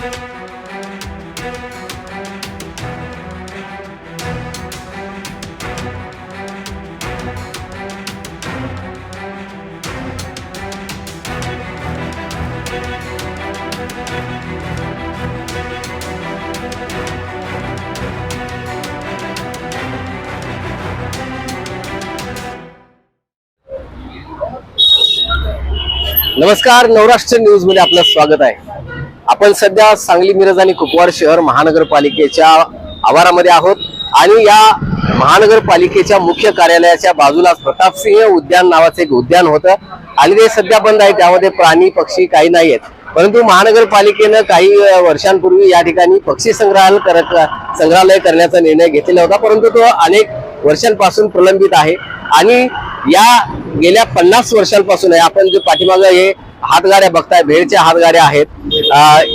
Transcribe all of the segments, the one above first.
नमस्कार नवराष्ट्र न्यूजमध्ये आपलं स्वागत आहे. आपण सध्या सांगली मिरज आणि कुपवाड शहर महानगरपालिकेच्या आवारामध्ये आहोत. आणि या महानगरपालिकेच्या मुख्य कार्यालयाच्या बाजूला प्रतापसिंह उद्यान नावाचं एक उद्यान होतं. आणि ते सध्या बंद आहे त्यामध्ये प्राणी पक्षी काही नाही आहेत. परंतु महानगरपालिकेनं काही वर्षांपूर्वी या ठिकाणी पक्षी संग्रहालय करत संग्रहालय करण्याचा निर्णय घेतलेला होता. परंतु तो अनेक वर्षांपासून प्रलंबित आहे. आणि या गेल्या पन्नास वर्षांपासून आहे. आपण जे पाठीमागं हे हातगाड्या बघताय भेडच्या हातगाड्या आहेत.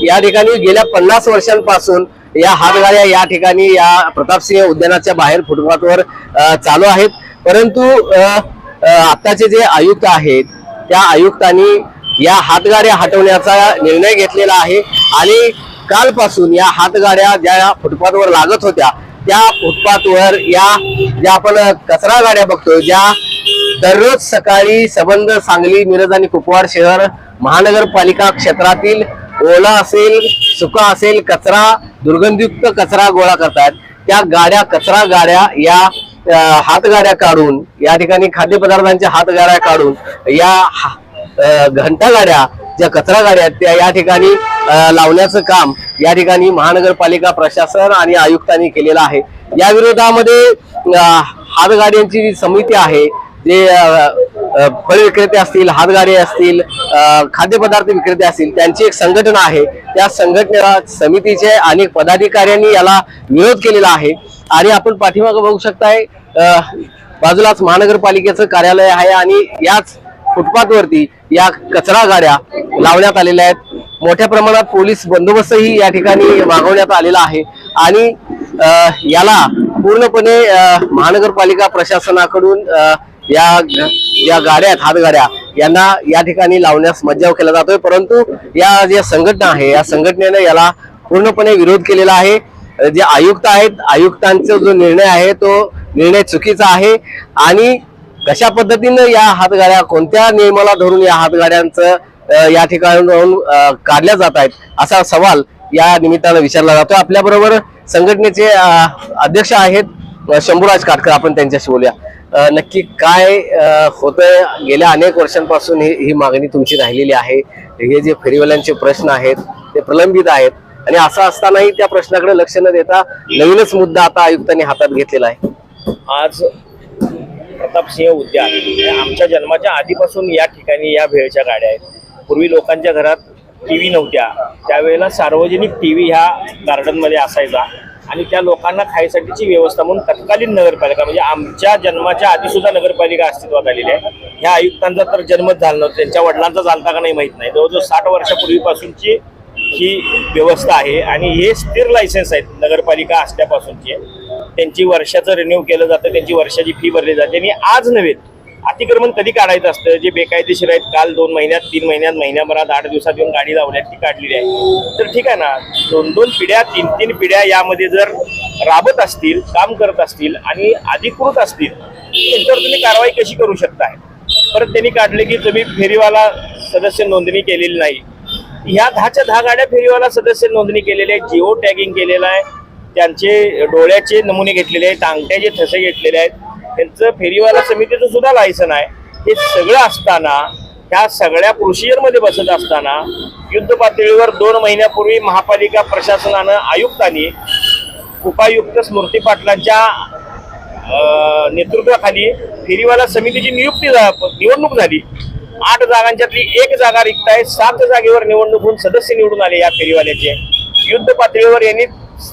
या ठिकाणी गेल्या पन्नास वर्षांपासून या हातगाड्या या ठिकाणी या प्रतापसिंह उद्यानाच्या बाहेर फुटपाथवर चालू आहेत. परंतु आत्ताचे जे आयुक्त आहेत त्या आयुक्तांनी या हातगाड्या हटवण्याचा निर्णय घेतलेला आहे आणि कालपासून या हातगाड्या ज्या फुटपाथवर लागत होत्या त्या फुटपाथवर या ज्या आपण कचरा गाड्या बघतोय ज्या दररोज सकाळी सबंध सांगली मिरज आणि कुपवाड शहर महानगरपालिका क्षेत्रातील ओला असेल सुका असेल कचरा दुर्गंधयुक्त कचरा गोळा करतात. त्या गाड्या कचरा गाड्या या हातगाड्या काढून या ठिकाणी खाद्यपदार्थांच्या हातगाड्या काढून या हा- घंटा गाड्या ज्या कचरा गाड्या आहेत त्या या ठिकाणी लावण्याचं काम या ठिकाणी महानगरपालिका प्रशासन आणि आयुक्तांनी केलेलं आहे. या विरोधामध्ये हातगाड्यांची जी समिती आहे जे फळ विक्रेते असतील हातगारे असतील खाद्यपदार्थ विक्रेते असतील त्यांची एक संघटना आहे. त्या संघटनेला समितीचे अनेक पदाधिकाऱ्यांनी याला विरोध केलेला आहे. आणि आपण पाठीमागं बघू शकताय बाजूलाच महानगरपालिकेचं कार्यालय आहे आणि याच फुटपाथवरती या कचरा गाड्या लावण्यात आलेल्या आहेत. मोठ्या प्रमाणात पोलीस बंदोबस्तही या ठिकाणी मागवण्यात आलेला आहे. आणि याला पूर्णपणे महानगरपालिका प्रशासनाकडून या या गाड्या आहेत हातगाड्या यांना या ठिकाणी लावण्यास मज्जाव केला जातोय. परंतु या ज्या संघटना आहे या संघटनेने याला पूर्णपणे विरोध केलेला आहे. जे आयुक्त आहेत आयुक्तांचा जो निर्णय आहे तो निर्णय चुकीचा आहे. आणि कशा पद्धतीनं या हातगाड्या कोणत्या नियमाला धरून या हातगाड्यांचं या ठिकाणाहून काढल्या जात आहेत असा सवाल या निमित्तानं विचारला जातो आपल्याबरोबर संघटनेचे अध्यक्ष आहेत शंभूराज काटकर. आपण त्यांच्याशी बोलूया. नक्की काय होतंय? गेल्या अनेक वर्षांपासून ही ही मागणी तुमची राहिलेली आहे. हे जे फेरीवाल्यांचे प्रश्न आहेत ते प्रलंबित आहेत. आणि असं असतानाही त्या प्रश्नाकडे लक्ष न देता नवीनच मुद्दा आता आयुक्तांनी हातात घेतलेला आहे. आज प्रतापसिंह उद्यान म्हणजे आमच्या जन्माच्या आधीपासून या ठिकाणी या भेळच्या गाड्या आहेत. पूर्वी लोकांच्या घरात टी व्ही नव्हत्या. त्यावेळेला सार्वजनिक टी व्ही ह्या गार्डनमध्ये असायचा. आणि त्या लोकांना खायसाठीची व्यवस्था म्हणून तत्कालीन नगरपालिका म्हणजे आमच्या जन्माच्या आधी सुद्धा नगरपालिका अस्तित्वात आलेली आहे. ह्या आयुक्तांचा तर जन्मच झाला नव्हता. त्यांच्या वडिलांचा झालता का नाही माहीत नाही. जवळजवळ साठ वर्षापूर्वीपासूनची ही व्यवस्था आहे आणि हे स्थिर लायसन्स आहेत. नगरपालिका असल्यापासूनची. त्यांची वर्षाचं रिन्यू केलं जातं त्यांची वर्षाची फी भरली जाते. आणि आज नव्हे अतिक्रमण कधी काढायचं असतं? जे बेकायदेशीर आहेत काल दोन महिन्यात तीन महिन्यात महिन्याभरात आठ दिवसात येऊन गाडी लावल्यात ती काढलेली आहे तर ठीक आहे ना दोन दोन पिढ्या तीन तीन पिढ्या यामध्ये जर राबत असतील काम करत असतील आणि अधिकृत असतील त्यांच्यावर तुम्ही कारवाई कशी करू शकताय? परत त्यांनी काढले की तुम्ही फेरीवाला सदस्य नोंदणी केलेली नाही. ह्या दहाच्या दहा गाड्या फेरीवाला सदस्य नोंदणी केलेल्या आहे जिओ टॅगिंग केलेलं आहे त्यांचे डोळ्याचे नमुने घेतलेले आहेत अंगठ्याचे ठसे घेतलेले आहेत. त्यांचं फेरीवाला समितीचं सुद्धा लायसन आहे. हे सगळं असताना ह्या सगळ्या प्रोसिजरमध्ये बसत असताना युद्ध पातळीवर दोन महिन्यापूर्वी महापालिका प्रशासनानं आयुक्तांनी उपायुक्त स्मृती पाटलांच्या नेतृत्वाखाली फेरीवाला समितीची नियुक्ती झा- निवडणूक झाली. आठ जागांच्यातली एक जागा रिक्त आहे. सात जागेवर निवडणूक होऊन सदस्य निवडून आले या फेरीवाल्याचे. युद्ध पातळीवर यांनी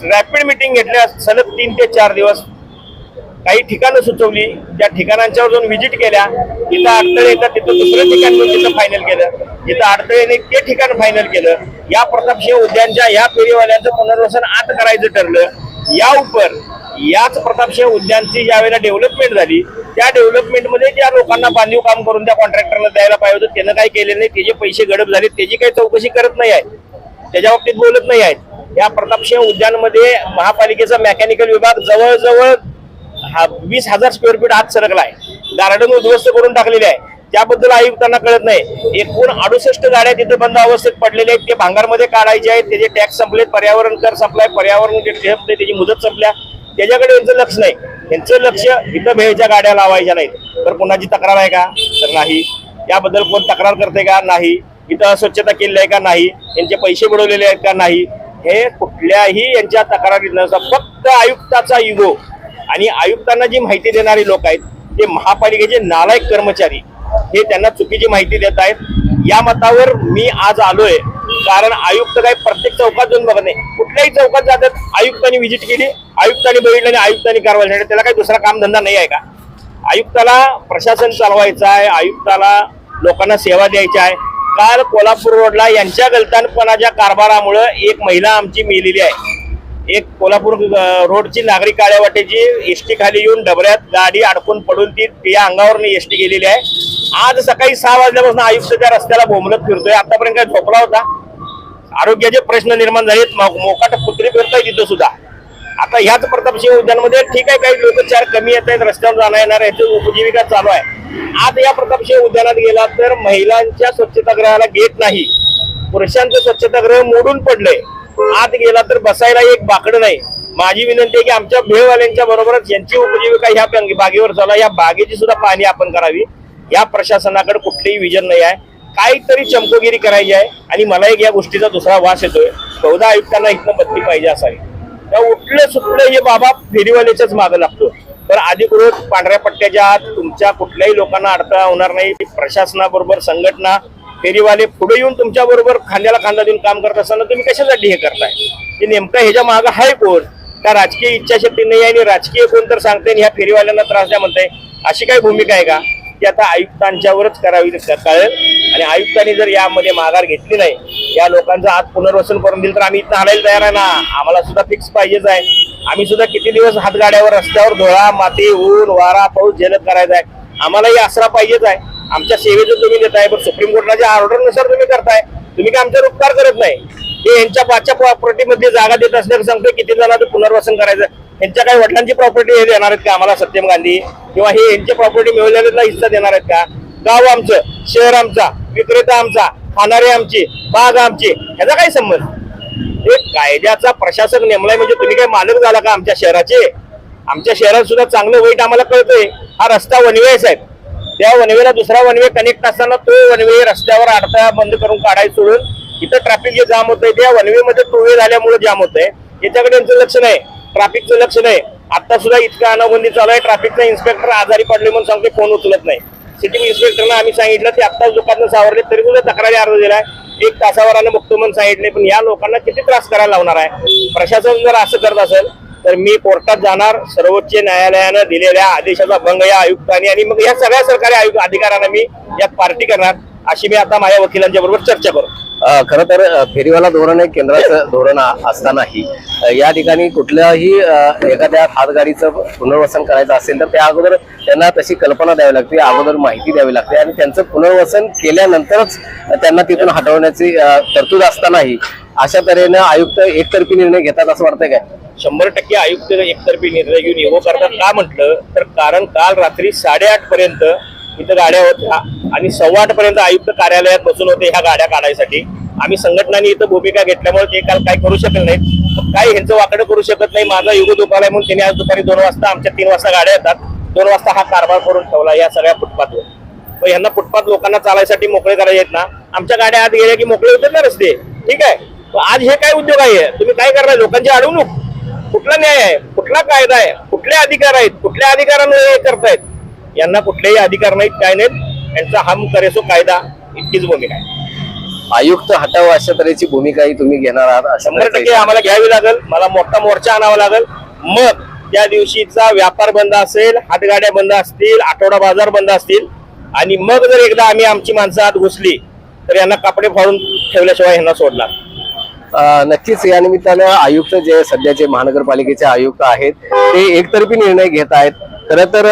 रॅपिड मिटिंग घेतल्या. सलग तीन ते चार दिवस काही ठिकाणं सुचवली त्या ठिकाणांच्यावर जाऊन व्हिजिट केल्या तिथं अडथळे येतात तिथं दुसरं ठिकाण तिथं फायनल केलं. तिथं अडथळेने ते ठिकाण फायनल केलं. या प्रतापसिंह उद्यानच्या या फेरीवाल्यांचं पुनर्वसन आत करायचं ठरलं. या उपर याच प्रतापसिंह उद्यानची ज्यावेळेला डेव्हलपमेंट झाली त्या डेव्हलपमेंटमध्ये ज्या लोकांना बांधीव काम करून त्या कॉन्ट्रॅक्टरला द्यायला पाहिजे होतं त्यानं काही केले नाही त्याचे पैसे गडप झाले त्याची काही चौकशी करत नाही आहे त्याच्या बाबतीत बोलत नाही आहेत. या प्रतापसिंह उद्यानमध्ये महापालिकेचा मेकॅनिकल विभाग जवळजवळ हा वीस हजार स्क्वेअर फीट आत सरकला आहे गार्डन उद्ध्वस्त करून टाकलेले आहे. त्याबद्दल आयुक्तांना कळत नाही. एकूण अडुसष्ट गाड्या तिथे बंद अवस्थेत पडलेल्या आहेत. ते भांगारमध्ये काढायचे आहेत. त्याचे टॅक्स संपलेत. पर्यावरण कर संपलाय. पर्यावरण जे संपले त्याची मुदत संपल्या. त्याच्याकडे यांचं लक्ष नाही. यांचं लक्ष इथं भेळच्या गाड्या लावायच्या नाहीत. तर कोणाची तक्रार आहे का? तर नाही. याबद्दल कोण तक्रार करते का? नाही. इथं अस्वच्छता केलेली आहे का? नाही. यांचे पैसे बुडवलेले आहेत का? नाही. हे कुठल्याही यांच्या तक्रारी नसतात फक्त आयुक्ताचा युगो आणि आयुक्तांना जी माहिती देणारे लोक आहेत ते महापालिकेचे नालायक कर्मचारी हे त्यांना चुकीची माहिती देत आहेत. या मतावर मी आज आलोय कारण आयुक्त काय प्रत्येक चौकात जाऊन बघत नाही. कुठल्याही चौकात जातात आयुक्तांनी व्हिजिट केली आयुक्तांनी बघितलं आणि आयुक्तांनी कारवाई झाली. त्याला काही दुसरा कामधंदा नाही आहे का? आयुक्ताला प्रशासन चालवायचं आहे आयुक्ताला लोकांना सेवा द्यायची आहे. काल कोल्हापूर रोडला यांच्या गलतानपणाच्या कारभारामुळं एक महिला आमची मेलेली आहे. एक कोल्हापूर रोडची नागरिक काळ्या वाटेची एसटी खाली येऊन डबऱ्यात गाडी अडकून पडून ती त्या अंगावर एसटी गेलेली आहे. आज सकाळी सहा वाजल्यापासून आयुक्त त्या रस्त्याला बोंबलत फिरतोय. आतापर्यंत काय झोपला होता. आरोग्याचे प्रश्न निर्माण झालेत. मोकाट कुत्री फिरताय तिथं सुद्धा. आता ह्याच प्रतापसिंह उद्यानमध्ये ठीक आहे काही लोक चार कमी येत आहेत रस्त्यावर जाणार येणार याची उपजीविका चालू आहे. आज या प्रतापसिंह उद्यानात गेला तर महिलांच्या स्वच्छतागृहाला गेट नाही. पुरुषांचं स्वच्छतागृह मोडून पडलंय. आत गेला तर बसायला एक बाकडं नाही. माझी विनंती आहे की आमच्या भेळवाल्यांच्या बरोबरच यांची उपजीविका ह्या बागेवर चालू या बागेची सुद्धा पाहणी आपण करावी. या प्रशासनाकडे कुठलीही विजन नाही आहे. काहीतरी चमकोगिरी करायची आहे. आणि मला एक या गोष्टीचा दुसरा वास येतोय. चौदा आयुक्तांना इथनं बदली पाहिजे असावी. त्या उठले सुटले हे बाबा फेरीवाल्याच्याच मागं लागतो. तर अधिकृत पांढऱ्या पट्ट्याच्या आत तुमच्या कुठल्याही लोकांना अडथळा होणार नाही. प्रशासनाबरोबर संघटना फेरीवाले पुढे येऊन तुमच्या बरोबर खांद्याला खांदा देऊन काम करत असताना तुम्ही कशासाठी हे करताय? की नेमकं ह्याच्या मागं आहे कोण? का राजकीय इच्छाशक्ती नाही आहे आणि राजकीय कोण तर सांगते आणि ह्या फेरीवाल्यांना त्रास द्या म्हणताय. अशी काही भूमिका आहे का? ती आता आयुक्तांच्यावरच करावी कळेल. आणि आयुक्तांनी जर यामध्ये माघार घेतली नाही या लोकांचं आज पुनर्वसन करून दिलं तर आम्ही इथं हाडायला तयार आहे ना? आम्हाला सुद्धा फिक्स पाहिजेच आहे. आम्ही सुद्धा किती दिवस हातगाड्यावर रस्त्यावर धुळा माती ऊन वारा पाऊस झेलत करायचा आहे. आम्हालाही आसरा पाहिजेच आहे. आमच्या सेवेचं तुम्ही देताय पण सुप्रीम कोर्टाच्या ऑर्डरनुसार तुम्ही करताय तुम्ही काय आमच्यावर उपकार करत नाही? हे यांच्या पाचच्या प्रॉपर्टीमध्ये जागा देत असल्याचं सांगतोय किती जणांचं पुनर्वसन करायचं. यांच्या काही वडिलांची प्रॉपर्टी हे देणार आहेत का? आम्हाला सत्यम गांधी किंवा हे यांची प्रॉपर्टी मिळवलेला हिस्सा देणार आहेत का? गाव आमचं शहर आमचा विक्रेता आमचा खाणारे आमची बाग आमची ह्याचा काय संबंध हे कायद्याचा प्रशासक नेमलाय म्हणजे तुम्ही काय मालक झाला का आमच्या शहराचे? आमच्या शहरात सुद्धा चांगलं वाईट आम्हाला कळतंय. हा रस्ता वनवे साहेब. त्या वनवेला दुसरा वनवे कनेक्ट असताना तो वनवे रस्त्यावर अडथळा बंद करून काढायला सोडून इथं ट्रॅफिक जे जाम होतंय त्या वनवेमध्ये टोळे झाल्यामुळे जाम होतंय. याच्याकडे यांचं लक्ष नाही. ट्रॅफिकचं लक्ष नाही. आता सुद्धा इतका अनाबंदी चालू आहे. ट्रॅफिकचा इन्स्पेक्टर आजारी पडले म्हणून सांगते फोन उचलत नाही. सिटी इन्स्पेक्टरला आम्ही सांगितलं ते आत्ताच दुकानं सावरले तरी सुद्धा तक्रारी अर्ज दिलाय. एक तासावरानं बघतो म्हणून सांगितले पण या लोकांना किती त्रास करायला लावणार आहे? प्रशासन जर असं करत असेल तर मी कोर्टात जाणार सर्वोच्च न्यायालयानं दिलेल्या आदेशाचा भंग या आयुक्तांनी आणि मग या सगळ्या सरकारी आयुक्त अधिकाऱ्यांना मी यात पार्टी करणार अशी मी आता माझ्या वकिलांच्या बरोबर चर्चा करू. खर खरं तर फेरीवाला धोरण हे केंद्राचं धोरण असतानाही या ठिकाणी कुठल्याही एखाद्या हातगाडीचं पुनर्वसन करायचं असेल तर त्या अगोदर त्यांना तशी कल्पना द्यावी लागते अगोदर माहिती द्यावी लागते आणि त्यांचं पुनर्वसन केल्यानंतरच त्यांना तिथून हटवण्याची तरतूद असतानाही अशा तऱ्हेनं आयुक्त एकतर्फी निर्णय घेतात असं वाटतंय काय? शंभर टक्के आयुक्त एकतर्फी निर्णय घेऊन येऊ करतात का म्हटलं तर कारण काल रात्री साडेआठ पर्यंत इथं गाड्या होत्या आणि सव्वा आठ पर्यंत आयुक्त कार्यालयात बसून होते ह्या गाड्या काढायसाठी. आम्ही संघटनांनी इथं भूमिका घेतल्यामुळे ते काल काय करू शकले नाहीत. काय काही ह्यांचं वाकडं करू शकत नाही? माझा युग दुपारला म्हणून त्यांनी आज दुपारी दोन वाजता आमच्या तीन वाजता गाड्या येतात. दोन वाजता हा कारभार करून ठेवला या सगळ्या फुटपाथवर. मग यांना फुटपाथ लोकांना चालायसाठी मोकळे करायचे आहेत ना? आमच्या गाड्या आत गेल्या की मोकळे होतात ना रस्ते. ठीक आहे? आज हे काय उद्योग आहे? तुम्ही काय करणार? लोकांची अडवणूक? कुठला न्याय आहे? कुठला कायदा आहे? कुठले अधिकार आहेत? कुठल्या अधिकारांवर हे करतायत? यांना कुठलेही अधिकार नाहीत काय नाहीत. यांचा हम करेसो कायदा इतकीच भूमिका आहे. आयुक्त हटाव अशा तऱ्हेची भूमिकाही तुम्ही घेणार आहात शंभर टक्के आम्हाला घ्यावी लागेल. मला मोठा मोर्चा आणावा लागेल. मग त्या दिवशीचा व्यापार बंद असेल हातगाड्या बंद असतील आठवडा बाजार बंद असतील आणि मग जर एकदा आम्ही आमची माणसं आत घुसली तर यांना कपडे फाडून ठेवल्याशिवाय यांना सोडणार. अ, नक्कीच या निमित्तानं आयुक्त जे सध्याचे महानगरपालिकेचे आयुक्त आहेत ते एकतर्फी निर्णय घेत आहेत. खरं तर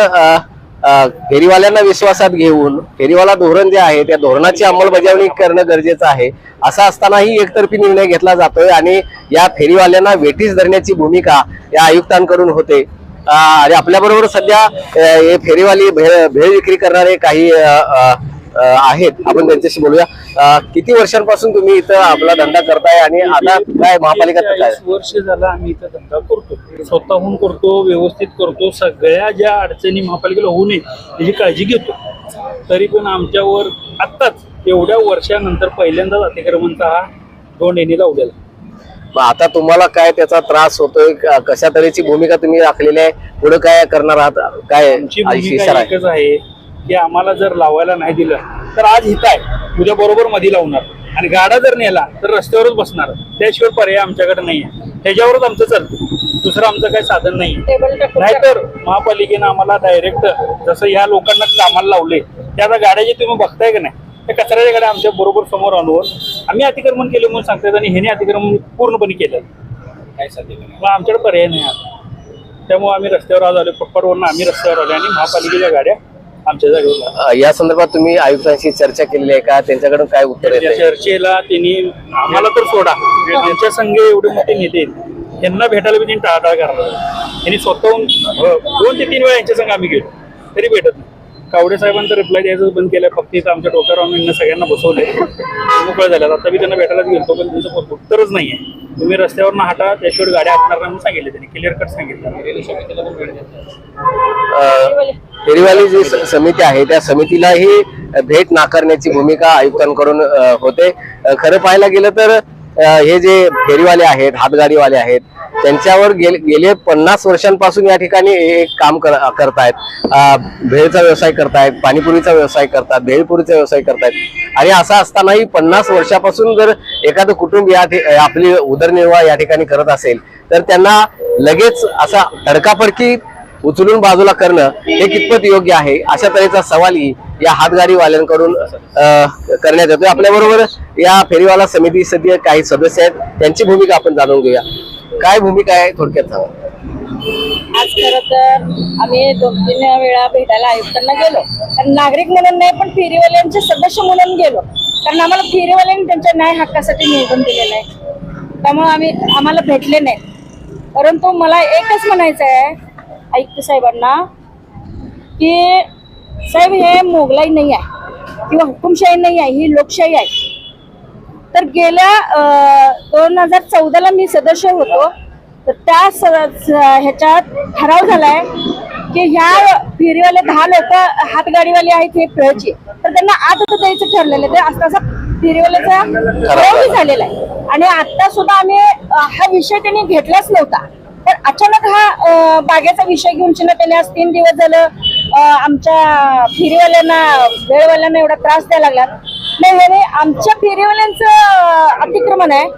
फेरीवाल्यांना विश्वासात घेऊन फेरीवाला धोरण जे आहे त्या धोरणाची अंमलबजावणी करणं गरजेचं आहे असं असतानाही एकतर्फी निर्णय घेतला जातोय आणि या फेरीवाल्यांना वेठीस धरण्याची भूमिका या आयुक्तांकडून होते. आणि आपल्याबरोबर सध्या हे फेरीवाली भेळ भेळ विक्री करणारे काही आहेत. आपण त्यांच्याशी बोलूया. किती वर्षांपासून तुम्ही इथं आपला धंदा करताय आणि आता काय महापालिका काय? वर्ष झाला आम्ही इथं धंदा करतो. स्वतःहून करतो व्यवस्थित करतो. सगळ्या ज्या अडचणी महापालिकेला होऊ नये त्याची काळजी घेतो. तरी पण आमच्यावर आत्ताच एवढ्या वर्षानंतर पहिल्यांदाच अतिक्रमणचा हा दोन येणी लावलेला. मग आता तुम्हाला काय त्याचा त्रास होतोय? कशा तऱ्हेची भूमिका तुम्ही राखलेली आहे? पुढे काय करणार आहात? काय एकच आहे. की आम्हाला जर लावायला नाही दिलं तर आज हित आहे. उद्या बरोबर मध्ये लावणार. आणि गाडा जर नेला तर रस्त्यावरच बसणार. त्याशिवाय पर्याय आमच्याकडे नाही आहे त्याच्यावरच आमचं चालतं. दुसरं आमचं काही साधन नाही नाहीतर महापालिकेनं आम्हाला डायरेक्ट जसं ह्या लोकांना कामाला लावले त्या आता गाड्या जे तुम्ही बघताय का नाही? त्या कचऱ्याच्या गाड्या आमच्या बरोबर समोर आणून आम्ही अतिक्रमण केले म्हणून सांगतात आणि ह्याने अतिक्रमण पूर्णपणे केलं. मग आमच्याकडे पर्याय नाही आता. त्यामुळे आम्ही रस्त्यावर आज आलो. पप्पारवरनं आम्ही रस्त्यावर आलो आणि महापालिकेच्या गाड्या आमच्या जागेवर आल्या. अ, या संदर्भात तुम्ही आयुक्तांशी चर्चा केलेली आहे का? त्यांच्याकडून काय उत्तर येत चर्चेला त्यांनी आम्हाला तर सोडा. आमच्या संघ एवढे मोठे नेते आहेत. यांना भेटायला बी त्यांनी टाळाटाळ करणार त्यांनी स्वतःहून अ, दोन ते तीन वेळा यांच्या संघ आम्ही गेलो. तरी भेटत नाही. कावडे साहेबांचा रिप्लाय द्यायचं बंद केलं फक्त इथं आमच्या डोक्यावर सगळ्यांना बसवले मोकळं झालं. आता मी त्यांना भेटायलाच गेलो पण तुमचं उत्तरच नाही आहे तुम्ही रस्त्यावर हटा त्याशिवाय गाड्या हटणार नाही म्हणून सांगितले त्यांनी. क्लिअर कट सांगितलं. फेरीवाली जी स- समिती आहे त्या समितीलाही भेट नाकारण्याची भूमिका आयुक्तांकडून होते. खरं पाहायला गेलं तर हे जे फेरीवाले आहेत हातगाडीवाले आहेत त्यांच्यावर गेले गेले पन्नास वर्षांपासून या ठिकाणी हे काम कर करतायत. भेळचा व्यवसाय करतायत पाणीपुरीचा व्यवसाय करतात भेळपुरीचा व्यवसाय करतायत. आणि असं असतानाही पन्नास वर्षापासून जर एखादं कुटुंब या आपली उदरनिर्वाह या ठिकाणी करत असेल तर त्यांना लगेच असा धडकाफडकी उचलून बाजूला करणं हे कितपत योग्य आहे? अशा तऱ्हेचा सवालही या हातगाडीवाल्यांकडून करण्यात येतोय. आपल्याबरोबर या फेरीवाला समिती सध्या काही सदस्य आहेत. त्यांची भूमिका आपण जाणून घेऊया. काय भूमिका आहे थोडक्यात सांगा. आज खरं तर आम्ही दोन तीन वेळा भेटायला आयुक्तांना गेलो. कारण नागरिक म्हणून नाही पण फेरीवाल्यांचे सदस्य म्हणून गेलो. कारण आम्हाला फेरीवाल्यांनी त्यांच्या न्याय हक्कासाठी निवडून दिलेलं आहे त्यामुळे आम्ही आम्हाला भेटले नाही. परंतु मला एकच म्हणायचं आहे आयुक्त साहेबांना की साहेब हे मोगलाई नाही आहे किंवा हुकुमशाही नाही आहे ही लोकशाही आहे. तर गेल्या दोन हजार चौदाला मी सदस्य होतो. तर त्या ह्याच्यात ठराव झालाय की ह्या फेरीवाले दहा लोक हातगाडीवाले आहेत हे खेळचे तर त्यांना आत आता द्यायचं ठरलेलं आहे. ते असं असा फेरीवाल्याचा ठरावही झालेला आहे. आणि आता सुद्धा आम्ही हा विषय त्यांनी घेतलाच नव्हता. तर अचानक हा बागेचा विषय घेऊन चिन्ह त्याने आज तीन दिवस झालं आमच्या फेरीवाल्यांना वेळवाल्यांना एवढा त्रास द्यायला लागला. नाही हे आमच्या फेरीवाल्यांचं अतिक्रमण आहे.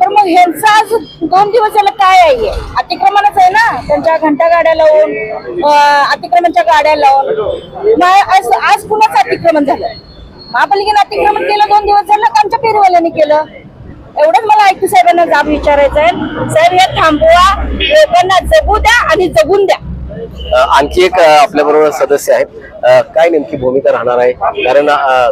तर मग ह्यांचं आज दोन दिवस झालं काय आहे? अतिक्रमणच आहे ना? त्यांच्या घंटा गाड्या लावून अतिक्रमणच्या गाड्या लावून. मग आज आज कुणाचं अतिक्रमण झालं? महापालिकेनं अतिक्रमण केलं दोन दिवस झालं का आमच्या फेरीवाल्यांनी केलं? एवढंच मला आयुक्त साहेबांना जाब विचारायचं आहे. साहेब हे थांबवा. लोकांना जगू द्या आणि जगून द्या. आणखी एक आपल्या बरोबर सदस्य आहेत. काय नेमकी भूमिका राहणार आहे? कारण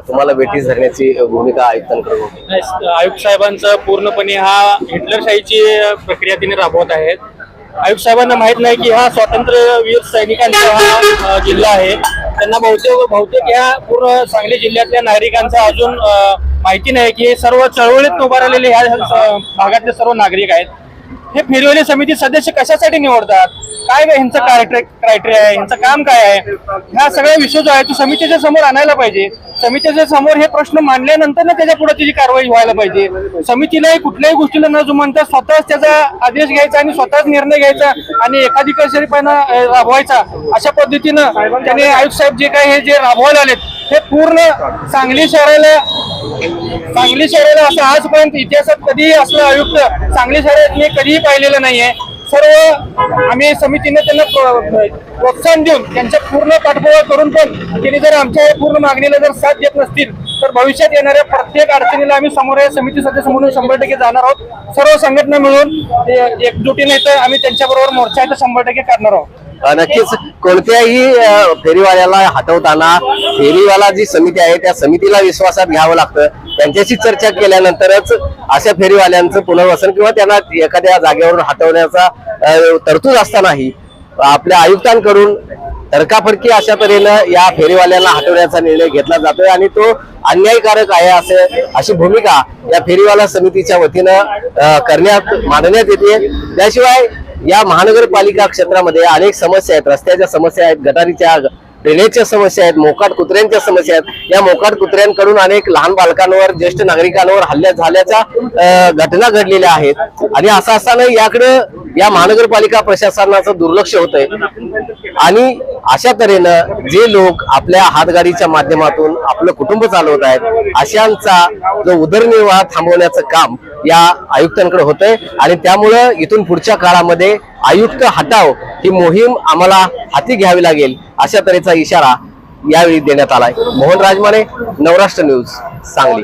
तुम्हाला वेटीस धरण्याची भूमिका आयुक्तांकडून होती. आयुक्त साहेबांचं पूर्णपणे हा हिटलरशाहीची प्रक्रिया तिने राबवत आहेत आयुक्त साहेबांना माहीत नाही की हा स्वातंत्र्यवीर सैनिकांचा हा जिल्हा आहे. त्यांना बहुतेक बहुतेक ह्या पूर्ण सांगली जिल्ह्यातल्या नागरिकांचा अजून माहिती नाही की हे सर्व चळवळीत उभा राहिलेले ह्या भागातले सर्व नागरिक आहेत. हे फेरीवाली समिती सदस्य कशासाठी निवडतात? काय ह्यांचं क्रायटेरिया आहे? ह्यांचं काम काय आहे? ह्या सगळ्या विषय जो आहे तो समितीच्या समोर आणायला पाहिजे. समितीच्या समोर हे प्रश्न मांडल्यानंतर ना त्याच्या पुढे त्याची कारवाई व्हायला पाहिजे. समितीलाही कुठल्याही गोष्टीला न जुमानता स्वतःच त्याचा आदेश घ्यायचा आणि स्वतःच निर्णय घ्यायचा आणि एकाधिकारपणा राबवायचा अशा पद्धतीनं त्याने आयुक्त साहेब जे काही हे जे राबवायला आलेत हे पूर्ण सांगली शहराला सांगली शहराला असं आजपर्यंत इतिहासात कधीही असलं आयुक्त सांगली शहरात मी कधीही पाहिलेलं नाहीये. सर्व आम्ही समितीने त्यांना प्रोत्साहन देऊन त्यांच्या पूर्ण पाठपुरावा करून पण त्यांनी जर आमच्या पूर्ण मागणीला जर साथ देत नसतील तर भविष्यात येणाऱ्या प्रत्येक अडचणीला आम्ही समोर या समिती सदस्य म्हणून शंभर टक्के जाणार आहोत. सर्व संघटना मिळून एकजुटीने इथं आम्ही त्यांच्याबरोबर मोर्चा इथं शंभर टक्के करणार आहोत. नक्कीच कोणत्याही फेरीवाल्याला हटवताना फेरीवाला जी समिती आहे त्या समितीला विश्वासात घ्यावं लागतं. त्यांच्याशी चर्चा केल्यानंतरच अशा फेरीवाल्यांचं पुनर्वसन किंवा त्यांना एखाद्या जागेवरून हटवण्याचा तरतूद असतानाही आपल्या आयुक्तांकडून तडकाफडकी अशा तऱ्हेनं या फेरीवाल्यांना हटवण्याचा निर्णय घेतला जातोय आणि तो अन्यायकारक आहे असे अशी भूमिका या फेरीवाला समितीच्या वतीनं करण्यात मांडण्यात येते. त्याशिवाय या महानगरपालिका क्षेत्रामध्ये अनेक समस्या आहेत. रस्त्याच्या समस्या आहेत गटारीच्या ड्रेनेजच्या समस्या आहेत मोकाट कुत्र्यांच्या समस्या आहेत. या मोकाट कुत्र्यांकडून अनेक लहान बालकांवर ज्येष्ठ नागरिकांवर हल्ल्या झाल्याच्या घटना घडलेल्या आहेत. आणि असं असताना याकडे या महानगरपालिका प्रशासनाचं दुर्लक्ष होतंय. आणि अशा तऱ्हेनं जे लोक आपल्या हातगाडीच्या माध्यमातून आपलं कुटुंब चालवत आहेत अशांचा जो उदरनिर्वाह थांबवण्याचं काम या आयुक्तांकडे होतंय. आणि त्यामुळं इथून पुढच्या काळामध्ये आयुक्त हटाव ही मोहीम आम्हाला हाती घ्यावी लागेल अशा तऱ्हेचा इशारा यावेळी देण्यात आलाय. मोहन राजमाने नवराष्ट्र न्यूज सांगली.